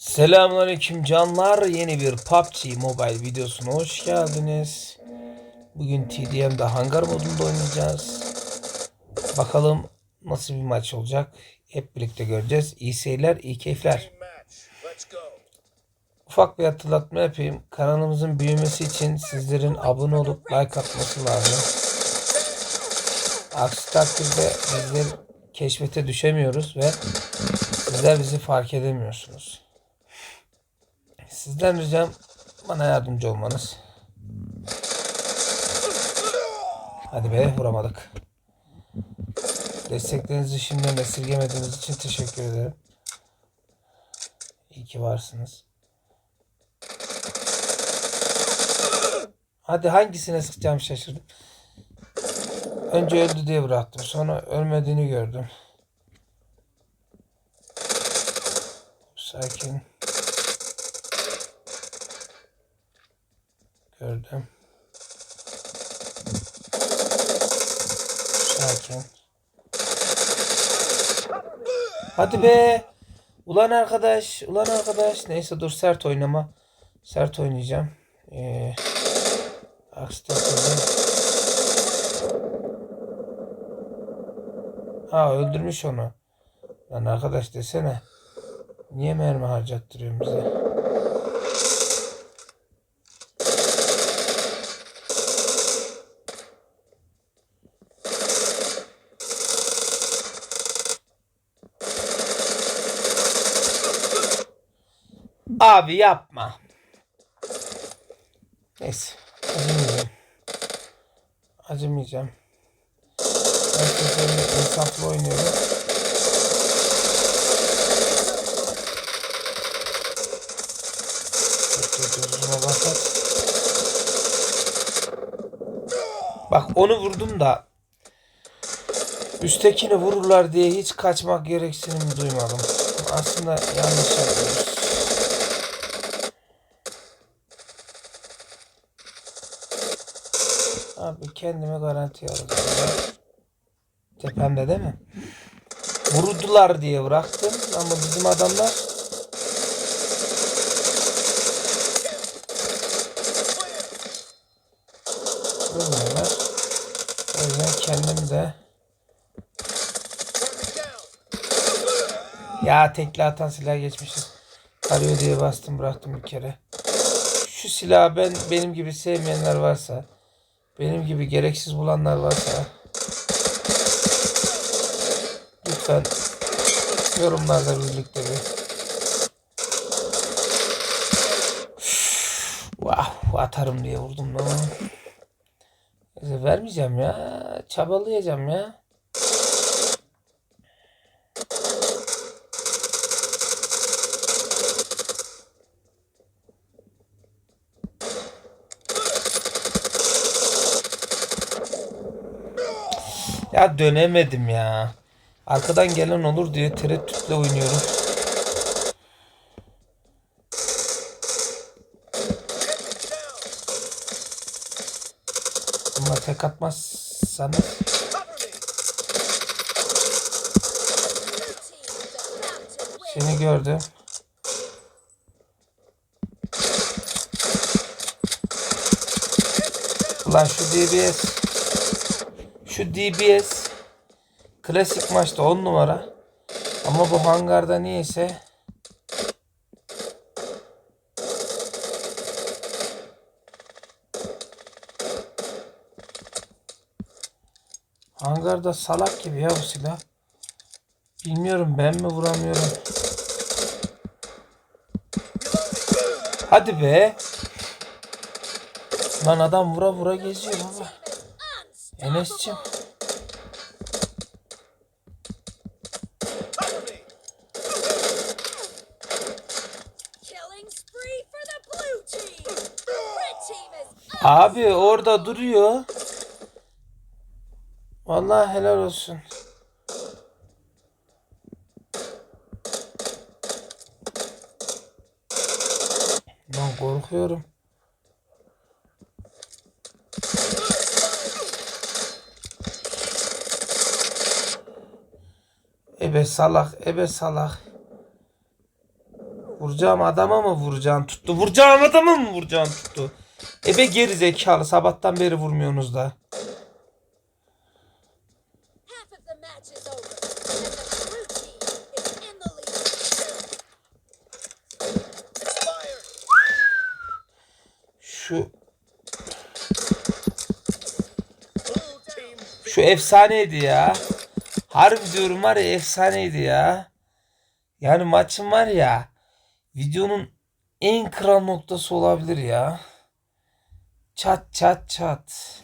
Selamünaleyküm canlar. Yeni bir PUBG Mobile videosuna hoş geldiniz. Bugün TDM'de hangar modunda oynayacağız. Bakalım nasıl bir maç olacak. Hep birlikte göreceğiz. İyi seyirler, iyi keyifler. Ufak bir hatırlatma yapayım. Kanalımızın büyümesi için sizlerin abone olup like atması lazım. Aksi takdirde bizler keşfete düşemiyoruz ve sizler bizi fark edemiyorsunuz. Sizden ricam bana yardımcı olmanız. Hadi be vuramadık. Desteklerinizi şimdiden esirgemediğiniz için teşekkür ederim. İyi ki varsınız. Hadi hangisine sıkacağım şaşırdım. Önce öldü diye bıraktım. Sonra ölmediğini gördüm. Sakin. Gördüm. Sakin. Hadi be. Ulan arkadaş. Ulan arkadaş. Neyse dur sert oynama. Sert oynayacağım. Ee, aksi. Ha öldürmüş onu. Lan arkadaş desene. Niye mermi harcattırıyorsun bize? Abi yapma. Neyse. Acımayacağım. Acımayacağım. Seferinde insaflı oynuyorum. Bak onu vurdum da üsttekini vururlar diye hiç kaçmak gereksinimi duymadım. Aslında yanlış yapıyoruz. Abi kendime garanti alacağım. Tepemde değil mi? Vurdular diye bıraktım ama bizim adamlar vurmuyorlar. O yüzden kendim de ya tekli atan silah geçmişiz. Arıyor diye bastım bıraktım bir kere. Şu silahı ben benim gibi sevmeyenler varsa benim gibi gereksiz bulanlar varsa lütfen yorumlarda birlikte bir Wow, atarım diye vurdum. Neyse, vermeyeceğim ya. Çabalayacağım ya. Ya dönemedim ya. Arkadan gelen olur diye tereddütle oynuyorum. Ama tek atmazsanız seni gördüm. Ulan şu DBS şu DBS klasik maçta 10 numara ama bu hangarda niyeyse hangarda salak gibi ya bu silah. Bilmiyorum ben mi vuramıyorum. Hadi be. Lan adam vura vura geziyor baba. İs Abi orada duruyor. Vallahi helal olsun. Lan korkuyorum. Ebe salak, ebe salak. Vuracağım adama mı vuracağım tuttu. Vuracağım adama mı vuracağım tuttu. Ebe geri zekalı sabahtan beri vurmuyorsunuz da. Şu Şu efsaneydi ya. Harbi diyorum var ya efsaneydi ya. Yani maçın var ya videonun en kral noktası olabilir ya. Çat çat çat.